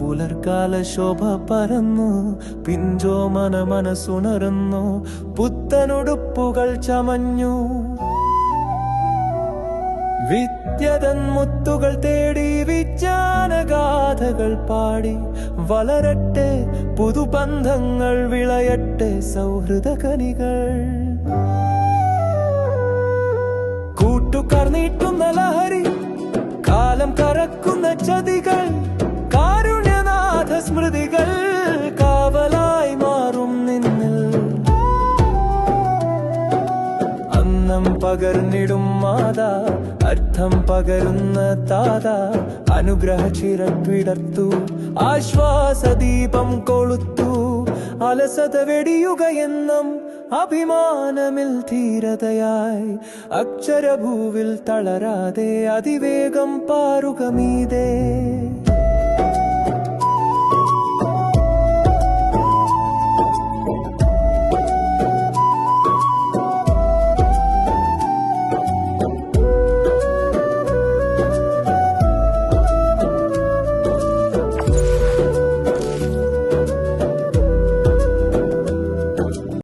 പുലർക്കാല ശോഭ പരന്നു പിഞ്ചോമന മനസ്സുണർന്നു പുത്തനുടുപ്പുകൾ ചമഞ്ഞു. വിദ്യതൻ മുത്തുകൾ തേടി വിജ്ഞാനഗാഥകൾ പാടി വളരട്ടെ പുതുബന്ധങ്ങൾ വിളയട്ടെ സൗഹൃദ കനികൾ കൂട്ടുകാർ നീട്ടുന്ന ലഹരി കാലം കറക്കുന്ന ചതികൾ പകർന്നിടും മാതാ. അർത്ഥം പകരുന്ന താത. അനുഗ്രഹ ആശ്വാസ ദീപം കൊളുത്തു. അലസത വെടിയുകയെന്നും അഭിമാനമിൽ ധീരതയായി. അക്ഷരഭൂവിൽ തളരാതെ അതിവേഗം പാറുക മീതേ.